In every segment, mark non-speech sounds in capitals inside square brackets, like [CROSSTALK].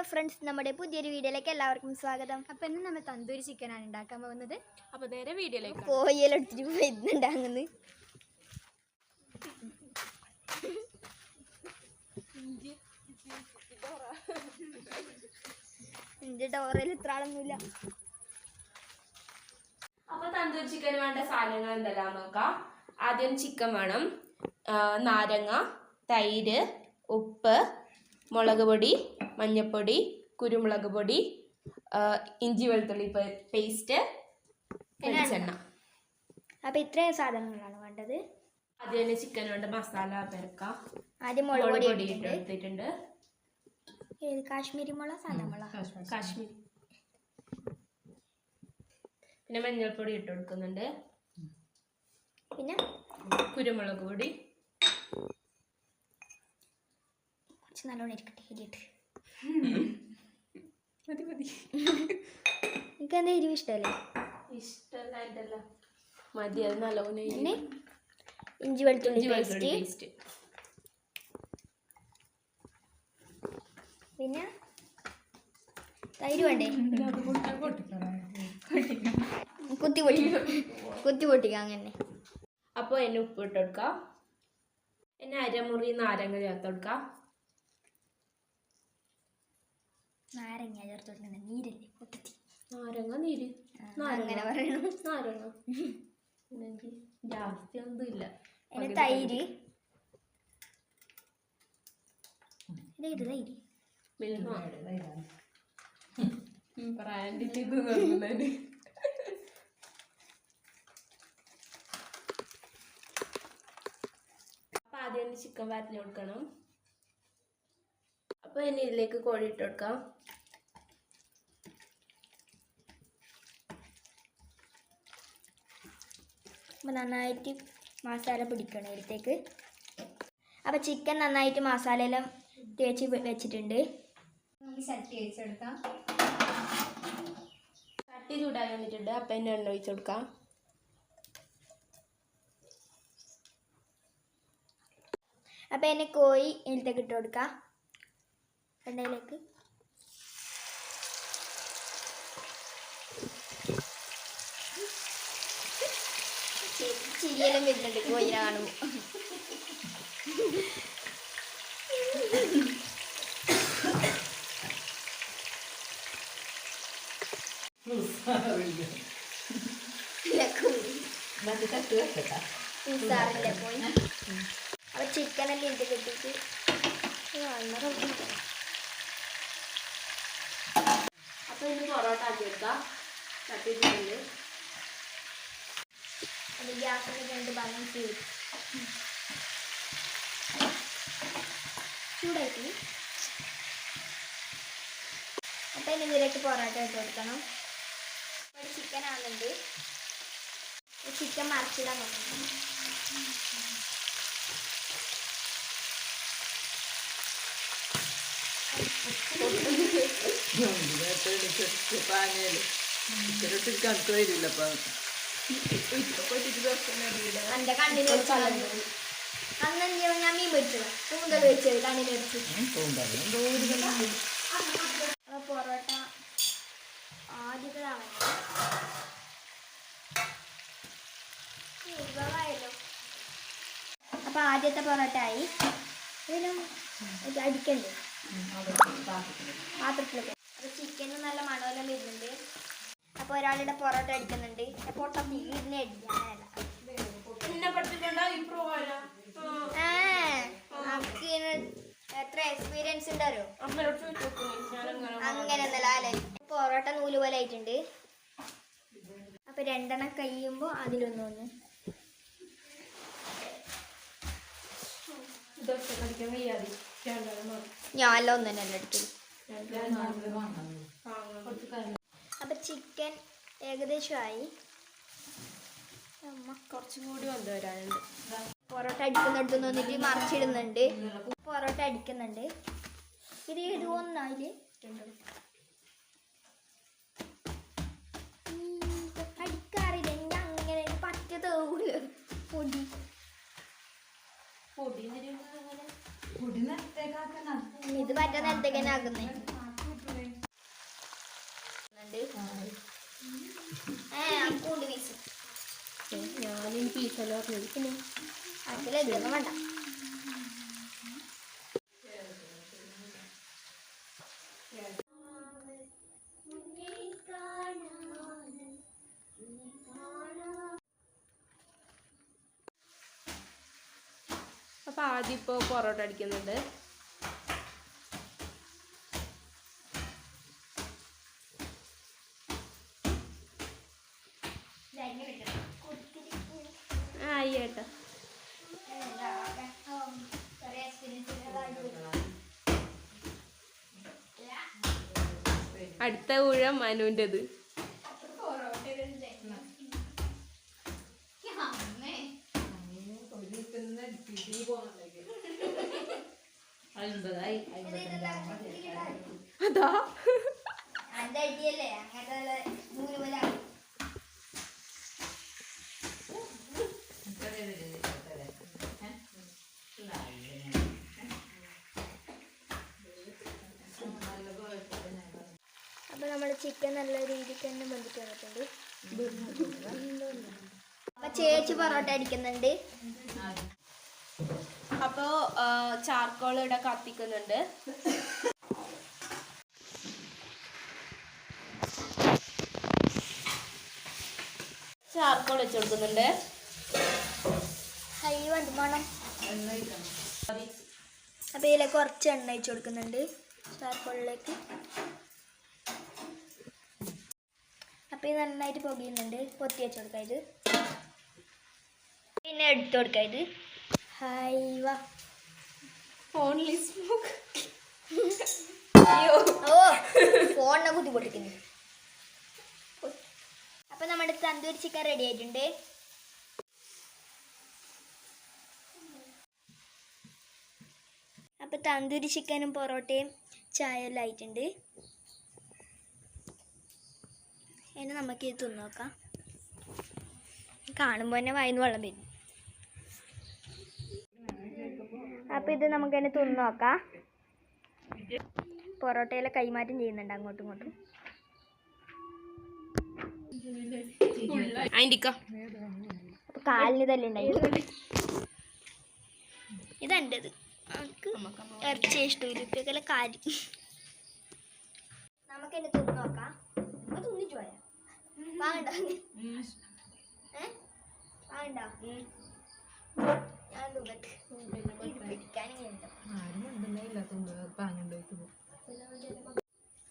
Hello friends നമ്മുടെ പുതിയൊരു വീഡിയോയിലേക്ക് എല്ലാവർക്കും സ്വാഗതം. അപ്പം ഇന്ന് നമ്മൾ തന്തൂരി ചിക്കൻ ആണ് ഉണ്ടാക്കാൻ പോകുന്നത്. അപ്പോൾ നേരെ വീഡിയോയിലേക്ക് കോയിലെടുത്തിട്ട് വരുന്നുണ്ടാകുന്നത് എന്റെ ഡോറയിൽ ഇത്ര ആളൊന്നുമില്ല. അപ്പൊ തന്തൂരി ചിക്കൻ വേണ്ട സാധനങ്ങൾ എന്തെല്ലാം നോക്കാം. ആദ്യം ചിക്കൻ വേണം. നാരങ്ങ തൈര് ഉപ്പ് മുളക് പൊടി മഞ്ഞൾപ്പൊടി കുരുമുളക് പൊടി ഇഞ്ചി വെളുത്തുള്ളി പേസ്റ്റ് വെളിച്ചെണ്ണ. അപ്പൊ ഇത്രയും സാധനങ്ങളാണ് വേണ്ടത്. ആദ്യം തന്നെ ചിക്കൻ വേണ്ട മസാല പെരക്കാം. ആദ്യം മുളക് പൊടി എടുത്തിട്ടുണ്ട്. ഏത്? കാശ്മീരി മുളക് സാധാ കാശ്മീരി. പിന്നെ മഞ്ഞൾപ്പൊടി ഇട്ട് കൊടുക്കുന്നുണ്ട്. പിന്നെ? കുരുമുളക് പൊടി. കുറച്ച് നല്ലോണം ഇരിക്കട്ടെ എരിയിട്ട് [LAUGHS] മതി മതി. എനിക്ക് എന്താ എരിവ് ഇഷ്ടമല്ലേ ഇഷ്ടമല്ലായിട്ടല്ല മതി അത് നല്ലോണം പിന്നെ ഇഞ്ചി വെളുത്തുള്ളി ഇഞ്ചി പേസ്റ്റ്. പേസ്റ്റ്. പിന്നെ തൈര് വേണ്ടേ? കുത്തി പൊട്ടിക്കാം കുത്തി പൊട്ടിക്കാം അങ്ങനെ. അപ്പോൾ എന്നെ ഉപ്പ് ഇട്ട് കൊടുക്കാം. എന്നെ അരമുറി നാരങ്ങ ചേർത്ത് കൊടുക്കാം. നാരങ്ങ ചേർത്ത് കൊടുക്കണ്ട നീരല്ലേ പൊട്ടത്തി. നാരങ്ങ നീര്. അങ്ങനെ പറയണം. നാരങ്ങ. ജാസ്തി ഒന്നും ഇല്ല. പിന്നെ തൈര്. ഇത് തൈര്. ബ്രാൻഡിന്റെ ഇത് നിർത്തുന്നതിന് അപ്പം ആദ്യം ചിക്കൻ വാറ്റിൽ കൊടുക്കണം. അപ്പൊ ഇനി ഇതിലേക്ക് കോഴി ഇട്ട് കൊടുക്കാം. അപ്പോൾ നന്നായിട്ട് മസാല പിടിക്കണം ഇതിലേക്ക് അപ്പോൾ ചിക്കൻ നന്നായിട്ട് മസാലയെല്ലാം തേച്ച് വെച്ചിട്ടുണ്ട്. നമുക്ക് ചട്ടി വെച്ചെടുക്കാം. ചട്ടി ചൂടാൻ വന്നിട്ടുണ്ട് അപ്പം എന്നെ എണ്ണ ഒഴിച്ച് കൊടുക്കാം. അപ്പോൾ എന്നെ കോഴി ഇതിലേക്ക് ഇട്ട് കൊടുക്കാം. എണ്ണയിലേക്ക്. ചിരിയെല്ലാം വരുന്നുണ്ട്. കോഴിനെ കാണുമ്പോൾ പോയി. അപ്പൊ ചിക്കനെല്ലാം ഇനി പൊറോട്ട ആക്കി വെക്കാം. ചൂടുണ്ട് അത് ഗ്യാസിന്റെ രണ്ട് ഭാഗം ചെയ്യും. ചൂടാക്കി. അപ്പം ഇനി ഇതിലേക്ക് പൊറോട്ട ഇട്ട് കൊടുക്കണം. ഒരു ചിക്കൻ ആണെന്നുണ്ട് ചിക്കൻ മറിച്ചിടാൻ നോക്കണം. കണക്ക് വരില്ല അപ്പം എന്റെ കണ്ണിന് ഒരു കളർ അന്ന് എന്ത് ചെയ്യും? ഞാൻ മീൻ പൊരിച്ചത്. കൂന്തൽ വെച്ചത് കണ്ണിന് വെച്ച് അപ്പൊ പൊറോട്ട ആദ്യത്തെ തവണ. വിഭവമായല്ലോ അപ്പൊ ആദ്യത്തെ പൊറോട്ട ആയി. ഇതിനും അടിക്കണ്ടേ? പാത്രത്തിലൊക്കെ. അപ്പൊ ചിക്കന് നല്ല മണമെല്ലാം വരുന്നുണ്ട് അപ്പൊ ഒരാളുടെ പൊറോട്ട അടിക്കുന്നുണ്ട്. പൊട്ട അടിക്കാനല്ല അനക്ക് എത്ര എക്സ്പീരിയൻസ് ഉണ്ടോ അങ്ങനെ ഒന്നല്ല പൊറോട്ട നൂൽ പോലെ ആയിട്ടുണ്ട്. അപ്പൊ രണ്ടെണ്ണം കഴിയുമ്പോ അതിലൊന്നൊന്ന് ഞാനല്ല ഒന്ന് തന്നെ. അപ്പൊ ചിക്കൻ ഏകദേശമായി. അമ്മ. കുറച്ചും കൂടി വന്നു വരാനുണ്ട്. പൊറോട്ട അടിക്കുന്നിടത്ത് നിന്നിട്ട് മറിച്ചിടുന്നുണ്ട്. പൊറോട്ട അടിക്കുന്നുണ്ട്. ഇത് ഏത് ഒന്നായിൽ അടിക്കാറില്ല. ഞാൻ അങ്ങനെ പറ്റത് പൊടി. പൊടി ഇത് പറ്റ നേരത്തേക്ക് തന്നെ പീസല്ല പറഞ്ഞിരിക്കുന്നു ഇതൊന്നും വേണ്ട. അപ്പോൾ ആദ്യം ഇപ്പോൾ പൊറോട്ട അടിക്കുന്നുണ്ട്. ആ കേട്ടോ. അടുത്ത ഊഴം മനുവിന്റെത്. അതാ. അടിയല്ലേ അങ്ങനത്തെ നൂൽ പോലെ അപ്പൊ നമ്മുടെ ചിക്കൻ നല്ല രീതിക്ക് തന്നെ ബന്ധിക്കുന്നുണ്ട് അപ്പൊ ചേച്ചി പൊറോട്ട അടിക്കുന്നുണ്ട്. അപ്പോൾ ചാർക്കോൾ ഇവിടെ കത്തിക്കുന്നുണ്ട്. ചാർക്കോൾ വെച്ച് കൊടുക്കുന്നുണ്ട്. ഹൈ വണ്ടി വേണം അപ്പൊ ഇതിലേക്ക് കുറച്ച് എണ്ണ അയച്ചു കൊടുക്കുന്നുണ്ട്. ചാർക്കോളിലേക്ക്. അപ്പൊ ഇത് നന്നായിട്ട് പുകയുന്നുണ്ട് പൊത്തി വെച്ച് കൊടുക്കാം ഇത്. പിന്നെ എടുത്തു കൊടുക്കാം ഇത്. ഹൈവ ഫോണിൽ സ്മോക്ക് ഓ ഫോണിനെ കുത്തി പൊട്ടിക്കുന്നു അപ്പൊ നമ്മുടെ തന്തൂരി ചിക്കൻ റെഡി ആയിട്ടുണ്ട്. തന്തൂരി ചിക്കനും പൊറോട്ടയും ചായ എല്ലാം ആയിട്ടുണ്ട്. ഇനി നമുക്ക് ഇത് തിന്നു നോക്കാം. കാണുമ്പോൾ തന്നെ വായിന്ന് വെള്ളം വരും. അപ്പോൾ ഇത് നമുക്ക് തന്നെ തിന്നു നോക്കാം. പൊറോട്ടയിലെ കൈമാറ്റം ചെയ്യുന്നുണ്ട് അങ്ങോട്ടും ഇങ്ങോട്ടും. കാലിന് തന്നെ ഉണ്ടായി ഇതെന്റെത് നമുക്ക് ഇറച്ചി ഇഷ്ടമില്ല ഇപ്പൊക്കെ കാര്യം. നമുക്ക് എന്നെ തുറന്നു നോക്കാം. അത് തുന്നിച്ചു പോയാ. വാങ്ങണ്ട. വാങ്ങണ്ട. ഞാൻ തുന്നട്ടെ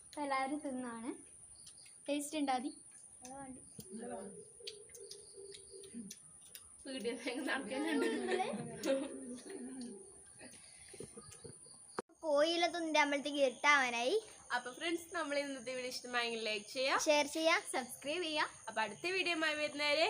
അപ്പോൾ എല്ലാവരും തിന്നാണ്. ടേസ്റ്റ് ഉണ്ടാതി വീഡിയോ നടക്കുന്നുണ്ട്. കോയില തുന്നിട്ടാകുമ്പോഴത്തേക്ക് ഇരുട്ടാവാനായി. അപ്പൊ ഫ്രണ്ട്സ് നമ്മൾ ഇന്നത്തെ വീഡിയോ ഇഷ്ടമായെങ്കിൽ ലൈക്ക് ചെയ്യാം ഷെയർ ചെയ്യാം സബ്സ്ക്രൈബ് ചെയ്യാം അപ്പൊ അടുത്ത വീഡിയോ വരുന്നവരെ